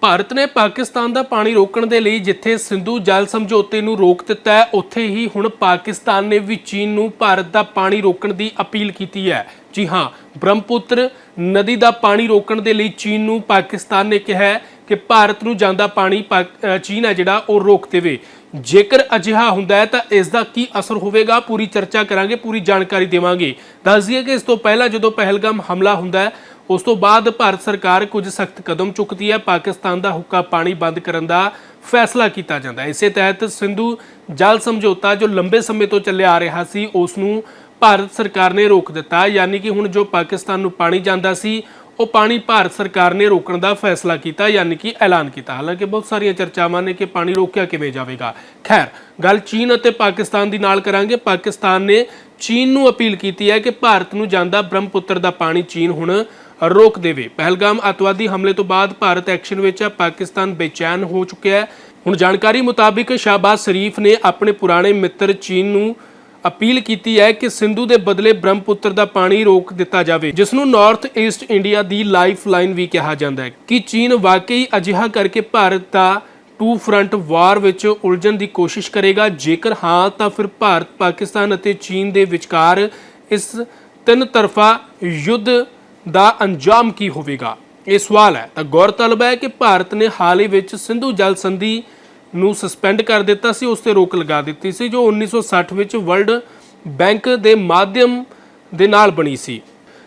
ਭਾਰਤ ਨੇ ਪਾਕਿਸਤਾਨ ਦਾ ਪਾਣੀ ਰੋਕਣ ਦੇ ਲਈ ਜਿੱਥੇ ਸਿੰਧੂ ਜਲ ਸਮਝੌਤੇ ਨੂੰ ਰੋਕ ਦਿੱਤਾ ਹੈ, ਉੱਥੇ ਹੀ ਹੁਣ ਪਾਕਿਸਤਾਨ ਨੇ ਵੀ ਚੀਨ ਨੂੰ ਭਾਰਤ ਦਾ ਪਾਣੀ ਰੋਕਣ ਦੀ ਅਪੀਲ ਕੀਤੀ ਹੈ। ਜੀ ਹਾਂ, ਬ੍ਰਹਮਪੁੱਤਰ ਨਦੀ ਦਾ ਪਾਣੀ ਰੋਕਣ ਦੇ ਲਈ ਚੀਨ ਨੂੰ ਪਾਕਿਸਤਾਨ ਨੇ ਕਿਹਾ ਹੈ ਕਿ ਭਾਰਤ ਨੂੰ ਜਾਂਦਾ ਪਾਣੀ ਪਾਕ- ਚੀਨ ਹੈ ਜਿਹੜਾ ਉਹ ਰੋਕ ਦੇਵੇ। ਜੇਕਰ ਅਜਿਹਾ ਹੁੰਦਾ ਹੈ ਤਾਂ ਇਸ ਦਾ ਕੀ ਅਸਰ ਹੋਵੇਗਾ? ਪੂਰੀ ਚਰਚਾ ਕਰਾਂਗੇ, ਪੂਰੀ ਜਾਣਕਾਰੀ ਦੇਵਾਂਗੇ। ਦੱਸ ਦਈਏ ਕਿ ਇਸ ਤੋਂ ਪਹਿਲਾਂ ਜਦੋਂ ਪਹਿਲਗਾਮ ਹਮਲਾ ਹੁੰਦਾ ਹੈ ਉਸ ਤੋਂ ਬਾਅਦ ਭਾਰਤ ਸਰਕਾਰ ਕੁਝ ਸਖਤ ਕਦਮ ਚੁੱਕਦੀ ਹੈ। ਪਾਕਿਸਤਾਨ ਦਾ ਹੁੱਕਾ ਪਾਣੀ ਬੰਦ ਕਰਨ ਦਾ ਫੈਸਲਾ ਕੀਤਾ ਜਾਂਦਾ ਹੈ। ਇਸੇ ਤਹਿਤ ਸਿੰਧੂ ਜਲ ਸਮਝੌਤਾ ਜੋ ਲੰਬੇ ਸਮੇਂ ਤੋਂ ਚੱਲਿਆ ਆ ਰਿਹਾ ਸੀ, ਉਸ ਨੂੰ ਭਾਰਤ ਸਰਕਾਰ ਨੇ ਰੋਕ ਦਿੱਤਾ। ਯਾਨੀ ਕਿ ਹੁਣ ਜੋ ਪਾਕਿਸਤਾਨ ਨੂੰ ਪਾਣੀ ਜਾਂਦਾ ਸੀ, ਉਹ ਪਾਣੀ ਭਾਰਤ ਸਰਕਾਰ ਨੇ ਰੋਕਣ ਦਾ ਫੈਸਲਾ ਕੀਤਾ, ਯਾਨੀ ਕਿ ਐਲਾਨ ਕੀਤਾ। ਹਾਲਾਂਕਿ ਬਹੁਤ ਸਾਰੀਆਂ ਚਰਚਾਵਾਂ ਨੇ ਕਿ ਪਾਣੀ ਰੋਕਿਆ ਕਿਵੇਂ ਜਾਵੇਗਾ। ਖੈਰ, ਗੱਲ ਚੀਨ ਅਤੇ ਪਾਕਿਸਤਾਨ ਦੀ ਨਾਲ ਕਰਾਂਗੇ। ਪਾਕਿਸਤਾਨ ਨੇ ਚੀਨ ਨੂੰ ਅਪੀਲ ਕੀਤੀ ਹੈ ਕਿ ਭਾਰਤ ਨੂੰ ਜਾਂਦਾ ਬ੍ਰਹਮਪੁੱਤਰ ਦਾ ਪਾਣੀ ਚੀਨ ਹੁਣ ਰੋਕ ਦੇਵੇ। ਪਹਿਲਗਾਮ ਅੱਤਵਾਦੀ ਹਮਲੇ ਤੋਂ ਬਾਅਦ ਭਾਰਤ ਐਕਸ਼ਨ ਵਿੱਚ ਹੈ। ਪਾਕਿਸਤਾਨ ਬੇਚੈਨ ਹੋ ਚੁੱਕਿਆ ਹੈ। ਹੁਣ ਜਾਣਕਾਰੀ ਮੁਤਾਬਿਕ ਸ਼ਾਹਬਾਜ਼ ਸ਼ਰੀਫ ਨੇ ਆਪਣੇ ਪੁਰਾਣੇ ਮਿੱਤਰ ਚੀਨ ਨੂੰ ਅਪੀਲ ਕੀਤੀ ਹੈ ਕਿ ਸਿੰਧੂ ਦੇ ਬਦਲੇ ਬ੍ਰਹਮਪੁੱਤਰ ਦਾ ਪਾਣੀ ਰੋਕ ਦਿੱਤਾ ਜਾਵੇ, ਜਿਸ ਨੂੰ ਨਾਰਥ ਈਸਟ ਇੰਡੀਆ ਦੀ ਲਾਈਫ ਲਾਈਨ ਵੀ ਕਿਹਾ ਜਾਂਦਾ ਹੈ ਕਿ ਚੀਨ ਵਾਕਈ ਅਜਿਹਾ ਕਰਕੇ ਭਾਰਤ ਦਾ ਟੂ ਫਰੰਟ ਵਾਰ ਵਿੱਚ ਉਲਝਣ ਦੀ ਕੋਸ਼ਿਸ਼ ਕਰੇਗਾ। ਜੇਕਰ ਹਾਂ, ਤਾਂ ਫਿਰ ਭਾਰਤ, ਪਾਕਿਸਤਾਨ ਅਤੇ ਚੀਨ ਦੇ ਵਿਚਕਾਰ ਇਸ ਤਿੰਨ ਤਰਫਾ ਯੁੱਧ ਦਾ ਅੰਜਾਮ ਕੀ ਹੋਵੇਗਾ? ਇਹ ਸਵਾਲ ਹੈ। ਤਾਂ ਗੌਰਤਲਬ ਹੈ ਕਿ ਭਾਰਤ ਨੇ ਹਾਲ ਹੀ ਵਿੱਚ ਸਿੰਧੂ ਜਲ ਸੰਧੀ ਨੂੰ ਸਸਪੈਂਡ ਕਰ ਦਿੱਤਾ ਸੀ, ਉਸ ਤੇ ਰੋਕ ਲਗਾ ਦਿੱਤੀ ਸੀ, ਜੋ 1960 ਵਿੱਚ ਵਰਲਡ ਬੈਂਕ ਦੇ ਮਾਧਿਅਮ ਦੇ ਨਾਲ ਬਣੀ ਸੀ।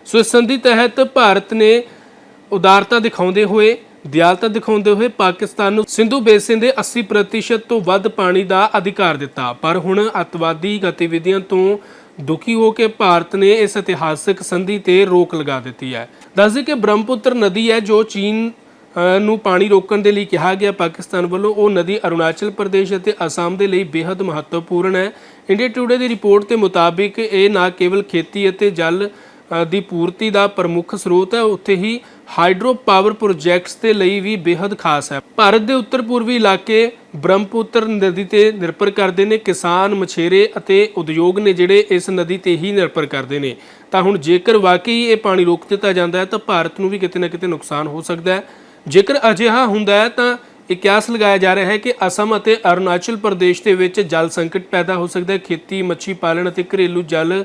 ਸੋ ਇਸ ਸੰਧੀ ਤਹਿਤ ਭਾਰਤ ਨੇ ਉਦਾਰਤਾ ਦਿਖਾਉਂਦੇ ਹੋਏ, ਦਿਆਲਤਾ ਦਿਖਾਉਂਦੇ ਹੋਏ ਪਾਕਿਸਤਾਨ ਨੂੰ ਸਿੰਧੂ ਬੇਸਿਨ ਦੇ 80% ਤੋਂ ਵੱਧ ਪਾਣੀ ਦਾ ਅਧਿਕਾਰ ਦਿੱਤਾ। ਪਰ ਹੁਣ ਅੱਤਵਾਦੀ ਗਤੀਵਿਧੀਆਂ ਤੋਂ ਦੁਖੀ ਹੋ ਕੇ ਭਾਰਤ ਨੇ ਇਸ ਇਤਿਹਾਸਕ ਸੰਧੀ ਤੇ ਰੋਕ ਲਗਾ ਦਿੱਤੀ ਹੈ। ਦੱਸਦੇ ਕਿ ਬ੍ਰਹਮਪੁੱਤਰ ਨਦੀ ਹੈ, ਜੋ ਚੀਨ ਨੂੰ ਪਾਣੀ ਰੋਕਣ ਦੇ ਲਈ ਕਿਹਾ ਗਿਆ। ਪਾਕਿਸਤਾਨ ਵੱਲੋਂ ਉਹ ਨਦੀ ਅਰੁਣਾਚਲ ਪ੍ਰਦੇਸ਼ ਅਤੇ ਅਸਾਮ ਦੇ ਲਈ ਬੇहद ਮਹੱਤਵਪੂਰਨ ਹੈ। ਇੰਡੀਆ ਟੂਡੇ ਦੀ ਰਿਪੋਰਟ ਦੇ ਮੁਤਾਬਿਕ ਇਹ ਨਾ ਕੇਵਲ ਖੇਤੀ ਅਤੇ ਜਲ ਦੀ ਪੂਰਤੀ ਦਾ ਪ੍ਰਮੁੱਖ ਸਰੋਤ ਹੈ। ਉੱਥੇ ਹੀ ਹਾਈਡਰੋ ਪਾਵਰ ਪ੍ਰੋਜੈਕਟਸ ਦੇ ਲਈ ਵੀ ਬੇहद ਖਾਸ ਹੈ। ਭਾਰਤ ਦੇ ਉੱਤਰ ਪੂਰਬੀ ਇਲਾਕੇ ਬ੍ਰਹਮਪੁੱਤਰ ਨਦੀ ਤੇ ਨਿਰਭਰ ਕਰਦੇ ਨੇ। ਕਿਸਾਨ, ਮਛੇਰੇ ਅਤੇ ਉਦਯੋਗ ਨੇ ਜਿਹੜੇ ਇਸ ਨਦੀ ਤੇ ਹੀ ਨਿਰਭਰ ਕਰਦੇ ਨੇ। ਤਾਂ ਹੁਣ ਜੇਕਰ ਵਾਕਈ ਇਹ ਪਾਣੀ ਰੋਕ ਦਿੱਤਾ ਜਾਂਦਾ ਹੈ, ਤਾਂ ਭਾਰਤ ਨੂੰ ਵੀ ਕਿਤੇ ਨਾ ਕਿਤੇ ਨੁਕਸਾਨ ਹੋ ਸਕਦਾ ਹੈ। ਜੇਕਰ ਅਜਿਹਾ ਹੁੰਦਾ ਹੈ, ਤਾਂ ਇਹ ਕਿਆਸ ਲਗਾਇਆ ਜਾ ਰਿਹਾ ਹੈ ਕਿ ਅਸਮ ਅਤੇ ਅਰੁਣਾਚਲ ਪ੍ਰਦੇਸ਼ ਦੇ ਵਿੱਚ ਜਲ ਸੰਕਟ ਪੈਦਾ ਹੋ ਸਕਦਾ ਹੈ। ਖੇਤੀ, ਮੱਛੀ ਪਾਲਣ ਅਤੇ ਘਰੇਲੂ ਜਲ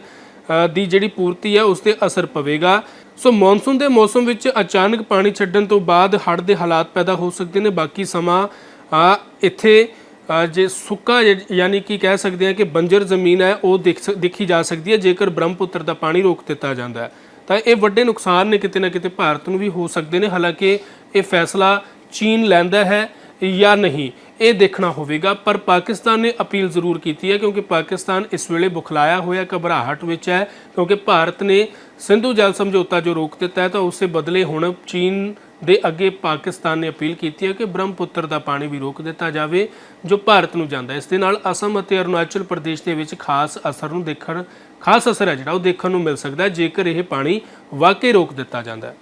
ਦੀ ਜਿਹੜੀ ਪੂਰਤੀ ਹੈ ਉਸ ਤੇ ਅਸਰ ਪਵੇਗਾ। ਸੋ ਮੌਨਸੂਨ ਦੇ ਮੌਸਮ ਵਿੱਚ ਅਚਾਨਕ ਪਾਣੀ ਛੱਡਣ ਤੋਂ ਬਾਅਦ ਹੜ੍ਹ ਦੇ ਹਾਲਾਤ ਪੈਦਾ ਹੋ ਸਕਦੇ ਨੇ। ਬਾਕੀ ਸਮਾਂ ਇੱਥੇ ਜੇ ਸੁੱਕਾ ਯਾਨੀ ਕਿ ਕਹਿ ਸਕਦੇ ਹਾਂ ਕਿ ਬੰਜਰ ਜ਼ਮੀਨ ਹੈ, ਉਹ ਦਿਖ ਸ- ਦੇਖੀ ਜਾ ਸਕਦੀ ਹੈ, ਜੇਕਰ ਬ੍ਰਹਮਪੁੱਤਰ ਦਾ ਪਾਣੀ ਰੋਕ ਦਿੱਤਾ ਜਾਂਦਾ ਹੈ। ਤਾਂ ਇਹ ਵੱਡੇ ਨੁਕਸਾਨ ਨੇ, ਕਿਤੇ ਨਾ ਕਿਤੇ ਭਾਰਤ ਨੂੰ ਵੀ ਹੋ ਸਕਦੇ ਨੇ। ਹਾਲਾਂਕਿ ਇਹ ਫੈਸਲਾ ਚੀਨ ਲੈਂਦਾ ਹੈ ਜਾਂ ਨਹੀਂ। ਇਹ ਦੇਖਣਾ ਹੋਵੇਗਾ, ਪਰ ਪਾਕਿਸਤਾਨ ਨੇ ਅਪੀਲ ਜ਼ਰੂਰ ਕੀਤੀ ਹੈ ਕਿਉਂਕਿ ਪਾਕਿਸਤਾਨ ਇਸ ਵੇਲੇ ਬੁਖਲਾਇਆ ਹੋਇਆ, ਘਬਰਾਹਟ ਵਿੱਚ ਹੈ, ਕਿਉਂਕਿ ਭਾਰਤ ਨੇ ਸਿੰਧੂ ਜਲ ਸਮਝੌਤਾ ਜੋ ਰੋਕ ਦਿੱਤਾ ਹੈ ਤਾਂ ਉਸੇ ਬਦਲੇ ਹੁਣ ਚੀਨ ਦੇ ਅੱਗੇ ਪਾਕਿਸਤਾਨ ਨੇ ਅਪੀਲ ਕੀਤੀ ਹੈ ਕਿ ਬ੍ਰਹਮਪੁੱਤਰ ਦਾ ਪਾਣੀ ਵੀ ਰੋਕ ਦਿੱਤਾ ਜਾਵੇ, ਜੋ ਭਾਰਤ ਨੂੰ ਜਾਂਦਾ ਹੈ। ਇਸ ਦੇ ਨਾਲ ਅਸਮ ਅਤੇ ਅਰੁਣਾਚਲ ਪ੍ਰਦੇਸ਼ ਦੇ ਵਿੱਚ ਖਾਸ ਅਸਰ ਨੂੰ ਦੇਖਣ, ਖਾਸ ਅਸਰ ਹੈ ਜਿਹੜਾ, ਉਹ ਦੇਖਣ ਨੂੰ ਮਿਲ ਸਕਦਾ ਹੈ, ਜੇਕਰ ਇਹ ਪਾਣੀ ਵਾਕਈ ਰੋਕ ਦਿੱਤਾ ਜਾਂਦਾ ਹੈ।